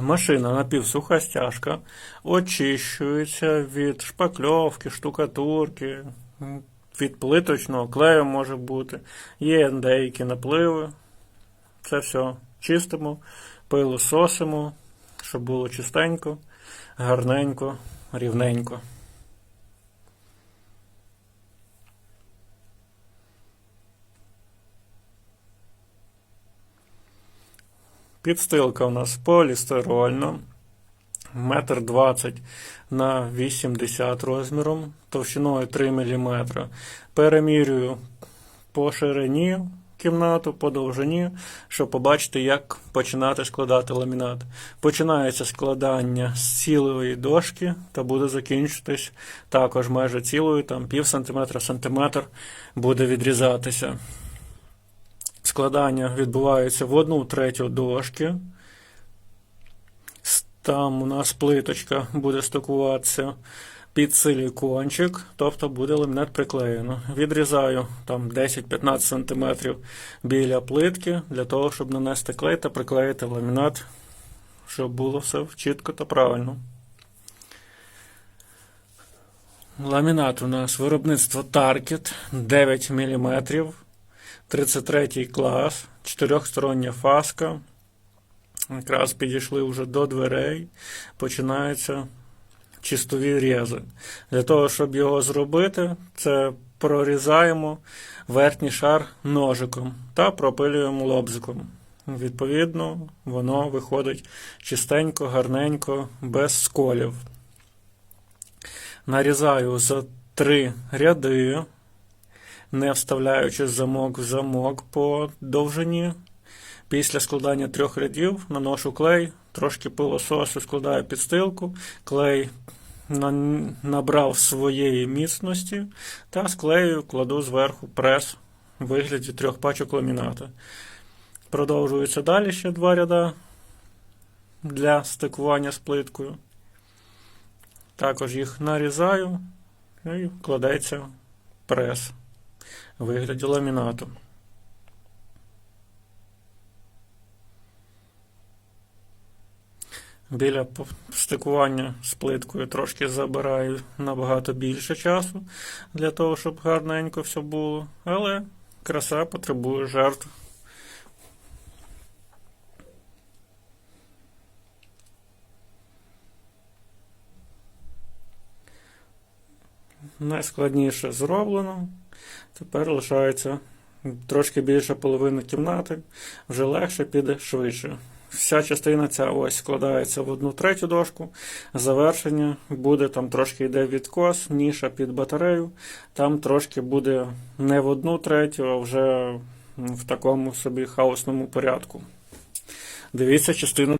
Машина напівсуха стяжка очищується від шпакльовки, штукатурки, від плиточного клею може бути. Є деякі напливи. Це все чистимо, пилососимо, щоб було чистенько, гарненько, рівненько. Підстилка у нас полістирольна, метр двадцять на 80 розміром, товщиною 3 мм. Перемірюю по ширині кімнату, по довжині, щоб побачити, як починати складати ламінат. Починається складання з цілої дошки та буде закінчитись також майже цілою, там пів сантиметра, сантиметр буде відрізатися. Складання відбувається в одну третю дошки. Там у нас плиточка буде стикуватися під силікончик, тобто буде ламінат приклеєно. Відрізаю там 10-15 см біля плитки для того, щоб нанести клей та приклеїти ламінат, щоб було все чітко та правильно. Ламінат у нас виробництво Target 9 мм. 33 клас, чотирьохстороння фаска. Якраз підійшли вже до дверей. Починаються чистові рези. Для того, щоб його зробити, це прорізаємо верхній шар ножиком та пропилюємо лобзиком. Відповідно, воно виходить чистенько, гарненько, без сколів. Нарізаю за три ряди не вставляючи замок в замок по довжині. Після складання трьох рядів наношу клей, трошки пилососу складаю підстилку, клей набрав своєї міцності та склею кладу зверху прес у вигляді трьох пачок ламіната. Продовжується далі ще два ряда для стикування з плиткою. Також їх нарізаю і кладеться прес вигляді ламінату. Біля стикування з плиткою трошки забираю набагато більше часу для того, щоб гарненько все було, але краса потребує жертв. Найскладніше зроблено. Тепер лишається трошки більше половини кімнати, вже легше піде швидше. Вся частина ця ось складається в одну третю дошку. Завершення буде там трошки йде відкос, ніша під батарею. Там трошки буде не в одну третю, а вже в такому собі хаосному порядку. Дивіться частину.